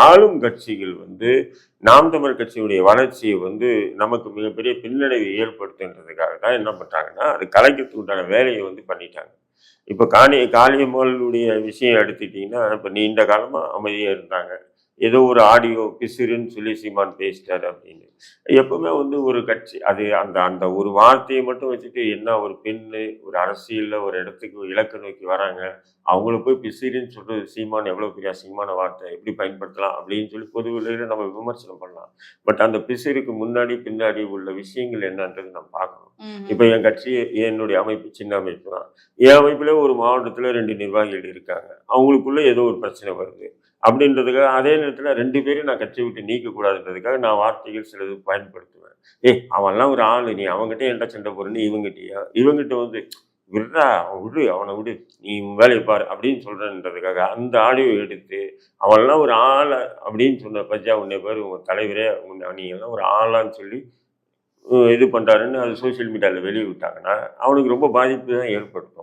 ஆளும் கட்சிகள் வந்து நாம் தமிழ் கட்சியுடைய வளர்ச்சியை வந்து நமக்கு மிகப்பெரிய பின்னடைவை ஏற்படுத்துன்றதுக்காக தான் என்ன பண்ணுறாங்கன்னா அது கலைக்கிறதுக்கு உண்டான வேலையை வந்து பண்ணிட்டாங்க. இப்போ காணி காளியம்மாளுடைய விஷயம் எடுத்துக்கிட்டிங்கன்னா இப்போ நீண்ட காலமாக அமைதியாக இருந்தாங்க. ஏதோ ஒரு ஆடியோ பிசுறுன்னு சொல்லி சீமான் பேசிட்டாரு அப்படின்னு. எப்பவுமே வந்து ஒரு கட்சி அது அந்த அந்த ஒரு வார்த்தையை மட்டும் வச்சுட்டு என்ன ஒரு பெண்ணு ஒரு அரசியல்ல ஒரு இடத்துக்கு இலக்கு நோக்கி வராங்க அவங்கள போய் பிசிறின்னு சொல்றது சீமான் எவ்வளவு பெரிய அசிங்கமான வார்த்தை எப்படி பயன்படுத்தலாம் அப்படின்னு சொல்லி பொதுவெளியில நம்ம விமர்சனம் பண்ணலாம். பட் அந்த பிசிறுக்கு முன்னாடி பின்னாடி உள்ள விஷயங்கள் என்னன்றது நம்ம பார்க்கணும். இப்போ என் கட்சி என்னுடைய அமைப்பு சின்ன அமைப்பு தான். என் அமைப்புல ஒரு மாவட்டத்துல ரெண்டு நிர்வாகிகள் இருக்காங்க. அவங்களுக்குள்ளே ஏதோ ஒரு பிரச்சனை வருது. அப்படின்றதுக்காக அதே நேரத்தில் ரெண்டு பேரும் நான் கட்சி விட்டு நீக்கக்கூடாதுன்றதுக்காக நான் வார்த்தைகள் சிலது பயன்படுத்துவேன். ஏ அவன்லாம் ஒரு ஆள் நீ அவங்ககிட்ட என்கிட்ட சண்டை போறேன்னு இவங்ககிட்டயா இவங்ககிட்ட வந்து விடுறா அவன் விடு அவனை விடு நீ வேலையை பாரு அப்படின்னு சொல்கிறேன்றதுக்காக அந்த ஆடியோ எடுத்து அவன்லாம் ஒரு ஆளை அப்படின்னு சொன்ன பச்சா உன்னை பேர் உங்கள் தலைவரே உன்னை நீ எல்லாம் ஒரு ஆளான்னு சொல்லி இது பண்ணுறாருன்னு அது சோஷியல் மீடியாவில் வெளியே விட்டாங்கன்னா அவனுக்கு ரொம்ப பாதிப்பு தான் ஏற்படுத்தும்.